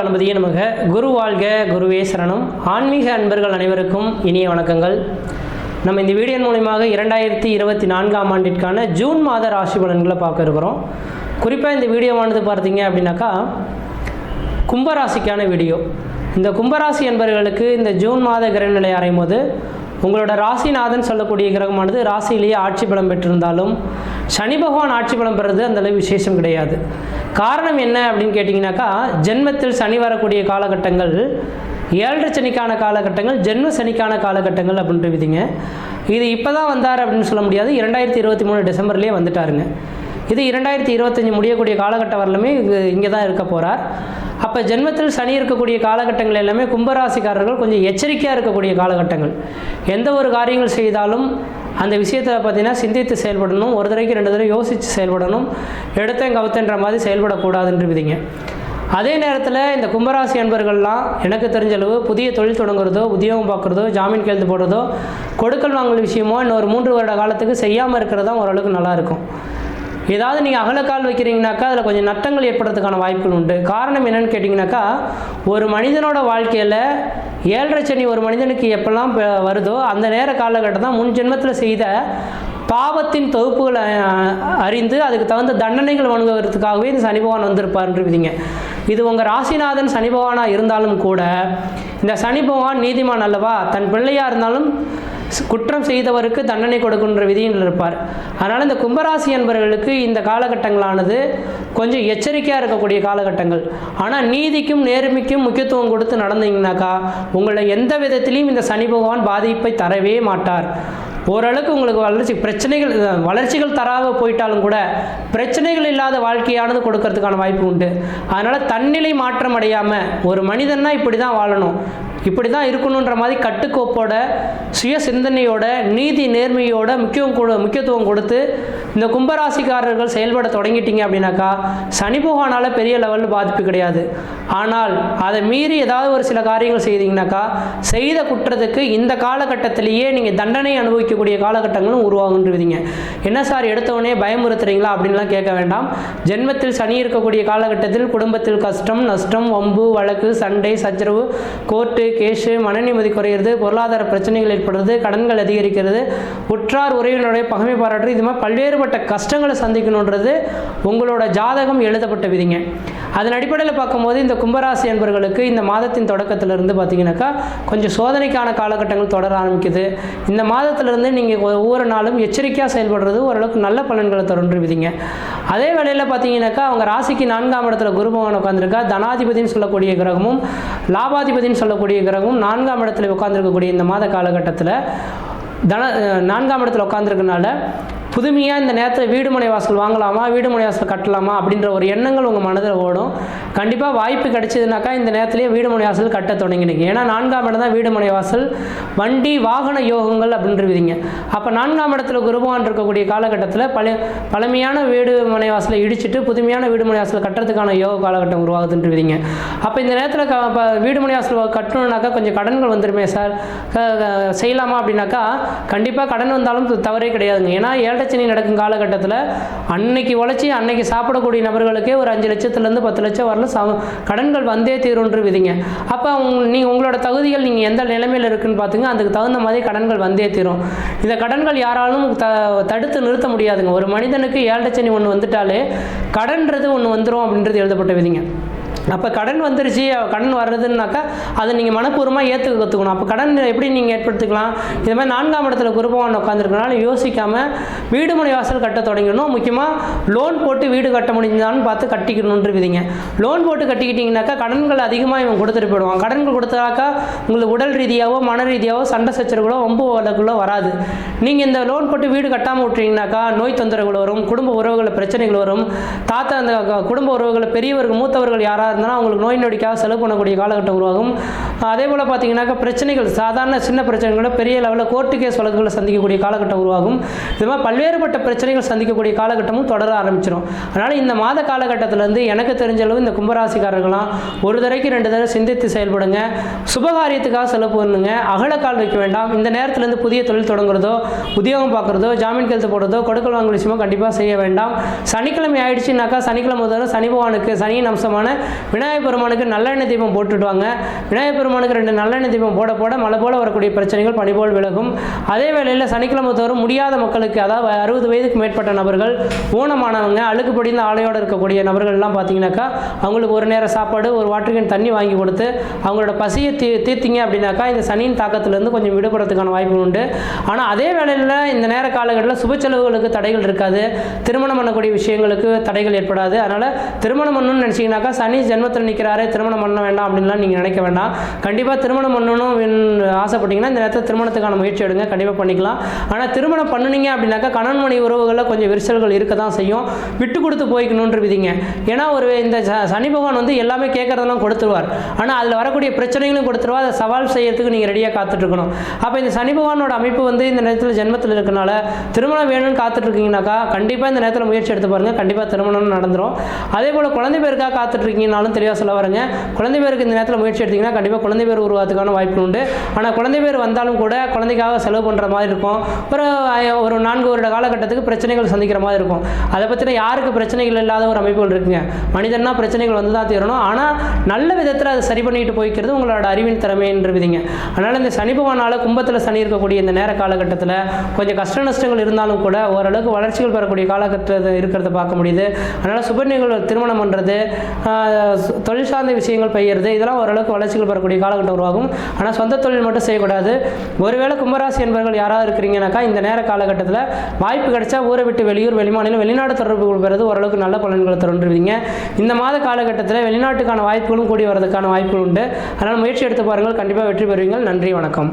கணபதியே நமக. குரு வாழ்க குருவே சரணம். ஆன்மீக அன்பர்கள் அனைவருக்கும் இனிய வணக்கங்கள். நம்ம இந்த வீடியோ மூலியமாக இரண்டாயிரத்தி இருபத்தி நான்காம் ஆண்டிற்கான ஜூன் மாத ராசி பலன்களை பார்க்க இருக்கிறோம். குறிப்பாக இந்த வீடியோவானது பார்த்தீங்க அப்படின்னாக்கா கும்பராசிக்கான வீடியோ. இந்த கும்பராசி அன்பர்களுக்கு இந்த ஜூன் மாத கிரகநிலை அறையும் போது உங்களோட ராசிநாதன் சொல்லக்கூடிய கிரகமானது ராசியிலேயே ஆட்சி பலம் பெற்றிருந்தாலும் சனி பகவான் ஆட்சி பலம் பெறுறது அந்த அளவு விசேஷம் கிடையாது. காரணம் என்ன அப்படின்னு கேட்டிங்கனாக்கா ஜென்மத்தில் சனி வரக்கூடிய காலகட்டங்கள் ஏழரை சனிக்கான காலகட்டங்கள் ஜென்ம சனிக்கான காலகட்டங்கள் அப்படின்ற விதிங்க. இது இப்போ தான் வந்தார் அப்படின்னு சொல்ல முடியாது. இரண்டாயிரத்தி இருபத்தி மூணு டிசம்பர்லேயே வந்துட்டாருங்க. இது இரண்டாயிரத்தி இருபத்தஞ்சி முடியக்கூடிய காலகட்டம் வரலுமே இங்கே இங்கே தான் இருக்க போகிறார் அப்போ ஜென்மத்தில் சனி இருக்கக்கூடிய காலகட்டங்கள் எல்லாமே கும்பராசிக்காரர்கள் கொஞ்சம் எச்சரிக்கையாக இருக்கக்கூடிய காலகட்டங்கள். எந்த ஒரு காரியங்கள் செய்தாலும் அந்த விஷயத்தை பார்த்தீங்கன்னா சிந்தித்து செயல்படணும் ஒரு தடவைக்கு ரெண்டு தடவை யோசித்து செயல்படணும் எடுத்தேன் கவுத்தன்ற மாதிரி செயல்படக்கூடாதுன்ற விதிங்க அதே நேரத்தில் இந்த கும்பராசி அன்பர்கள்லாம் எனக்கு தெரிஞ்ச அளவு புதிய தொழில் தொடங்குறதோ உத்தியோகம் பார்க்குறதோ ஜாமீன் கையெழுத்து போடுறதோ கொடுக்கல் வாங்கல் விஷயமோ இன்னொரு மூன்று வருட காலத்துக்கு செய்யாமல் இருக்கிறது தான் ஓரளவுக்கு நல்லாயிருக்கும் ஏதாவது நீங்கள் அகலக்கால் வைக்கிறீங்கனாக்கா அதில் கொஞ்சம் நட்டங்கள் ஏற்படுறதுக்கான வாய்ப்புகள் உண்டு. காரணம் என்னன்னு கேட்டிங்கனாக்கா ஒரு மனிதனோட வாழ்க்கையில் ஏழரை சனி ஒரு மனிதனுக்கு எப்பெல்லாம் வருதோ அந்த நேர காலகட்டம் தான் முன் ஜென்மத்தில் செய்த பாவத்தின் தொகுப்புகளை அறிந்து அதுக்கு தகுந்த தண்டனைகள் வழங்குவதற்காகவே இந்த சனி பகவான் வந்திருப்பார்ன்ற விதிங்க இது உங்கள் ராசிநாதன் சனி பகவானாக இருந்தாலும் கூட இந்த சனி பகவான் நீதிமான் அல்லவா? தன் பிள்ளையாக இருந்தாலும் குற்றம் செய்தவருக்கு தண்டனை கொடுக்கின்ற விதியில் இருப்பார். அதனால் இந்த கும்பராசி என்பவர்களுக்கு இந்த காலகட்டங்களானது கொஞ்சம் எச்சரிக்கையாக இருக்கக்கூடிய காலகட்டங்கள். ஆனால் நீதிக்கும் நேர்மைக்கும் முக்கியத்துவம் கொடுத்து நடந்தீங்கன்னாக்கா உங்களை எந்த விதத்திலையும் இந்த சனி பகவான் பாதிப்பை தரவே மாட்டார். ஓரளவுக்கு உங்களுக்கு வளர்ச்சி பிரச்சனைகள் வளர்ச்சிகள் தராக போயிட்டாலும் கூட பிரச்சனைகள் இல்லாத வாழ்க்கையானது கொடுக்கறதுக்கான வாய்ப்பு உண்டு. அதனால் தன்னிலை மாற்றம் அடையாமல் ஒரு மனிதன்னா இப்படி தான் வாழணும். இப்படி தான் இருக்கணுன்ற மாதிரி கட்டுக்கோப்போட சுய சிந்தனையோட நீதி நேர்மையோட முக்கியம் முக்கியத்துவம் கொடுத்து இந்த கும்பராசிக்காரர்கள் செயல்பட தொடங்கிட்டீங்க அப்படின்னாக்கா சனி பகவானால் பெரிய லெவலில் பாதிப்பு கிடையாது. ஆனால் அதை மீறி ஏதாவது ஒரு சில காரியங்கள் செய்தீங்கன்னாக்கா செய்த குற்றத்துக்கு இந்த காலகட்டத்திலேயே நீங்கள் தண்டனை அனுபவிக்கக்கூடிய காலகட்டங்களும் உருவாகுன்றீங்க. என்ன சார் எடுத்தவொடனே பயமுறுத்துறீங்களா அப்படின்லாம் கேட்க வேண்டாம். ஜென்மத்தில் சனி இருக்கக்கூடிய காலகட்டத்தில் குடும்பத்தில் கஷ்டம் நஷ்டம் வம்பு வழக்கு சண்டை சச்சரவு கோர்ட்டு கேஷு மனநிம்மதி குறையிறது பொருளாதார பிரச்சனைகள் ஏற்படுறது கடன்கள் அதிகரிக்கிறது உற்றார் உறவினருடைய பகமை பாராட்டு இது மாதிரி பல்வேறுபட்ட கஷ்டங்களை சந்திக்கணுன்றது உங்களோட ஜாதகம் எழுதப்பட்ட விதிங்க. அதன் அடிப்படையில் பார்க்கும்போது இந்த கும்பராசி என்பவர்களுக்கு இந்த மாதத்தின் தொடக்கத்திலிருந்து பார்த்தீங்கன்னாக்கா கொஞ்சம் சோதனைக்கான காலகட்டங்கள் தொடர ஆரம்பிக்குது. இந்த மாதத்திலிருந்து நீங்கள் ஒவ்வொரு நாளும் எச்சரிக்கையாக செயல்படுறது ஓரளவுக்கு நல்ல பலன்களை தொடர்ந்து விதிங்க. அதே வேளையில் பார்த்தீங்கன்னாக்கா அவங்க ராசிக்கு நான்காம் இடத்துல குரு பகவான் உட்காந்துருக்கா தனாதிபதினு சொல்லக்கூடிய கிரகமும் லாபாதிபதினு சொல்லக்கூடிய கிரகமும் நான்காம் இடத்துல உட்காந்துருக்கக்கூடிய இந்த மாத காலகட்டத்தில் தன நான்காம் இடத்துல உட்காந்துருக்கனால புதுமையாக இந்த நேரத்தில் வீடுமனை வாசல் வாங்கலாமா வீடு வாசல் கட்டலாமா அப்படின்ற ஒரு எண்ணங்கள் உங்கள் மனதில் ஓடும். கண்டிப்பாக வாய்ப்பு கிடைச்சதுனாக்கா இந்த நேரத்துலேயே வீடுமனை வாசல் கட்ட தொடங்கினீங்க ஏன்னா நான்காம் இடம் தான் வீடு வாசல் வண்டி வாகன யோகங்கள் அப்படின்றவிதிங்க அப்போ நான்காம் இடத்துல குருபவான் இருக்கக்கூடிய காலகட்டத்தில் பழைய பழமையான வீடு மனை வாசலை இடிச்சிட்டு புதுமையான வீடு மனை வாசல் கட்டுறதுக்கான யோக காலகட்டம் உருவாகுதுன்றவிதிங்க அப்போ இந்த நேரத்தில் க இப்போ வீடு மனை வாசல் கட்டணுன்னாக்கா கொஞ்சம் கடன்கள் வந்துருமே சார். செய்யலாமா அப்படின்னாக்கா கண்டிப்பாக கடன் வந்தாலும் தவறே கிடையாதுங்க. ஏன்னா வரதட்சணை நடக்கும் காலகட்டத்தில் அன்னைக்கு உழைச்சி அன்னைக்கு சாப்பிடக்கூடிய நபர்களுக்கே ஒரு அஞ்சு லட்சத்துலேருந்து பத்து லட்சம் வரல. ச கடன்கள் வந்தே தீரும்ன்று விதிங்க. அப்போ நீங்கள் உங்களோட தகுதிகள் நீங்கள் எந்த நிலைமையில் இருக்குன்னு பார்த்துங்க அதுக்கு தகுந்த மாதிரி கடன்கள் வந்தே தீரும். இந்த கடன்கள் யாராலும் த தடுத்து நிறுத்த முடியாதுங்க. ஒரு மனிதனுக்கு ஏழச்சனி ஒன்று வந்துட்டாலே கடன்றது ஒன்று வந்துடும் அப்படின்றது எழுதப்பட்ட விதிங்க. அப்போ கடன் வந்துருச்சு கடன் வர்றதுன்னாக்கா அதை நீங்கள் மனப்பூர்வமாக ஏற்றுக்க கற்றுக்கணும் அப்போ கடன் எப்படி நீங்கள் ஏற்படுத்திக்கலாம்? இது மாதிரி நான்காம் இடத்துல குருபவான் உட்காந்துருக்கனால யோசிக்காமல் வீடு மனை வாசல் கட்ட தொடங்கணும் முக்கியமாக லோன் போட்டு வீடு கட்ட முடிஞ்சான்னு பார்த்து கட்டிக்கணுன்ற விதிங்க லோன் போட்டு கட்டிக்கிட்டிங்கனாக்கா கடன்கள் அதிகமாக இவன் கொடுத்துட்டு போயிடுவான். கடன்கள் கொடுத்தாக்கா உங்களுக்கு உடல் ரீதியாகவோ மன ரீதியாகவோ சண்டை சச்சரவுகளோ வம்பு வழக்குகளோ வராது. நீங்கள் இந்த லோன் போட்டு வீடு கட்டாமல் விட்டுறீங்கனாக்கா நோய் தொந்தரவுகள் வரும் குடும்ப உறவுகள் பிரச்சனைகள் வரும். தாத்தா அந்த குடும்ப உறவுகள் பெரியவர்கள் மூத்தவர்கள் யாரும் யாராக இருந்தாலும் அவங்களுக்கு நோய் நொடிக்காக செலவு பண்ணக்கூடிய காலகட்டம் உருவாகும். அதே போல் பார்த்தீங்கன்னாக்கா பிரச்சனைகள் சாதாரண சின்ன பிரச்சனைகளோட பெரிய லெவலில் கோர்ட்டு கேஸ் வழக்குகளை சந்திக்கக்கூடிய காலகட்டம் உருவாகும். இது மாதிரி பல்வேறுபட்ட பிரச்சனைகள் சந்திக்கக்கூடிய காலகட்டமும் தொடர ஆரம்பிச்சிடும் அதனால் இந்த மாத காலகட்டத்திலேருந்து எனக்கு தெரிஞ்ச அளவு இந்த கும்பராசிக்காரர்களாம் ஒரு தடவைக்கு ரெண்டு தடவை சிந்தித்து செயல்படுங்க. சுபகாரியத்துக்காக செலவு பண்ணுங்க. அகலக்கால் வைக்க வேண்டாம். இந்த நேரத்துலேருந்து புதிய தொழில் தொடங்குறதோ உத்தியோகம் பார்க்குறதோ ஜாமீன் கையெழுத்து போடுறதோ கொடுக்கல் வாங்கல் விஷயமோ கண்டிப்பாக செய்ய வேண்டாம். சனிக்கிழமை ஆயிடுச்சுனாக்கா சனிக்கிழமை முதல்ல சனி பகவானுக்கு சனியின் அம்சமான விநாயகர் பெருமானுக்கு நல்லெண்ணெய் தீபம் போட்டுடுவாங்க. விநாயகர் பெருமானுக்கு ரெண்டு நல்லெண்ணெய் தீபம் போட போட மழை போல வரக்கூடிய பிரச்சனைகள் பனி போல் விலகும். அதே வேளையில் சனிக்கிழமை தோறும் முடியாத மக்களுக்கு அதாவது அறுபது வயதுக்கு மேற்பட்ட நபர்கள் ஊனமானவங்க அழுக்கு படிந்த ஆலையோடு இருக்கக்கூடிய நபர்கள்லாம் பார்த்தீங்கன்னாக்கா அவங்களுக்கு ஒரு நேரம் சாப்பாடு ஒரு வாட்டர் கேன் தண்ணி வாங்கி கொடுத்து அவங்களோட பசியை தீ தீர்த்திங்க அப்படின்னாக்கா இந்த சனியின் தாக்கத்திலேருந்து கொஞ்சம் விடுபடுறதுக்கான வாய்ப்பு உண்டு. ஆனால் அதே வேளையில் இந்த நேர காலகட்டத்தில் சுப செலவுகளுக்கு தடைகள் இருக்காது. திருமணம் பண்ணக்கூடிய விஷயங்களுக்கு தடைகள் ஏற்படாது. அதனால் திருமணம் பண்ணணும்னு நினச்சிங்கனாக்கா சனி ஜென்மத்தில் நிற்கிறாரே திருமணம் பண்ண வேண்டாம் அப்படின்லாம் நீங்கள் நினைக்க வேண்டாம். கண்டிப்பாக திருமணம் பண்ணணும் ஆசைப்பட்டீங்கன்னா இந்த நேரத்தில் திருமணத்துக்கான முயற்சி எடுங்க. கண்டிப்பாக பண்ணிக்கலாம். ஆனால் திருமணம் பண்ணுனீங்க அப்படின்னாக்கா கணவன் மணி உறவுகளில் கொஞ்சம் விரிசல்கள் இருக்க தான் செய்யும். விட்டு கொடுத்து போய்க்கணுன்ற விதிங்க. ஏன்னா ஒரு இந்த ச- சனி பகவான் வந்து எல்லாமே கேட்குறதெல்லாம் கொடுத்துருவார். ஆனால் அதில் வரக்கூடிய பிரச்சனைகளும் கொடுத்துருவா அதை சவால் செய்யறதுக்கு நீங்கள் ரெடியாக காத்துட்ருக்கணும் அப்போ இந்த சனி பகவானோட அமைப்பு வந்து இந்த நேரத்தில் ஜென்மத்தில் இருக்கனால திருமணம் வேணும்னு காத்துட்ருக்கீங்கனாக்கா கண்டிப்பாக இந்த நேரத்தில் முயற்சி எடுத்து பாருங்கள் கண்டிப்பாக திருமணம் நடந்துரும். அதே போல் குழந்தை பேருக்காக காத்துட்ருக்கீங்கனாலும் தெளிவாக சொல்ல வரேங்க. குழந்தை பேருக்கு இந்த நேரத்தில் முயற்சி எடுத்தீங்கன்னா கண்டிப்பாக குழந்தை பேர் உருவாத்துக்கான வாய்ப்பு உண்டு. ஆனால் குழந்தை பேர் வந்தாலும் கூட குழந்தைக்காக செலவு பண்ணுற மாதிரி இருக்கும். ஒரு ஒரு நான்கு வருட காலகட்டத்துக்கு பிரச்சனைகள் சந்திக்கிற மாதிரி இருக்கும். அதை பற்றின யாருக்கு பிரச்சனைகள் இல்லாத ஒரு அமைப்புகள் இருக்குங்க. மனிதன்னா பிரச்சனைகள் வந்து தான் தீரணும். ஆனால் நல்ல விதத்தில் அதை சரி பண்ணிட்டு போய்க்கிறது உங்களோட அறிவின் திறமைன்ற விதிங்க. அதனால் இந்த சனி கும்பத்தில் சனி இருக்கக்கூடிய இந்த நேர காலகட்டத்தில் கொஞ்சம் கஷ்ட நஷ்டங்கள் இருந்தாலும் கூட ஓரளவுக்கு வளர்ச்சிகள் பெறக்கூடிய காலகட்டத்தில் இருக்கிறத பார்க்க முடியுது. அதனால் சுப நிகழ்வு திருமணம் பண்ணுறது தொழில் சார்ந்த விஷயங்கள் பெய்யறது இதெல்லாம் ஓரளவுக்கு வளர்ச்சிகள் பெறக்கூடிய காலகட்டம் உருவாகும். ஆனால் சொந்த தொழில் மட்டும் செய்யக்கூடாது. ஒருவேளை கும்பராசி என்பவர்கள் யாராவது இருக்கிறீங்கனாக்கா இந்த நேர காலகட்டத்தில் வாய்ப்பு கிடைச்சா ஊரை விட்டு வெளியூர் வெளிமாநிலம் வெளிநாடு தொடர்பு பெறது ஓரளவுக்கு நல்ல பலன்களை தருவீங்க இந்த மாத காலகட்டத்தில் வெளிநாட்டுக்கான வாய்ப்புகளும் கூடி வரதுக்கான வாய்ப்புகள் உண்டு. அதனால் முயற்சி எடுத்து பாருங்கள். கண்டிப்பாக வெற்றி பெறுவீங்கள். நன்றி வணக்கம்.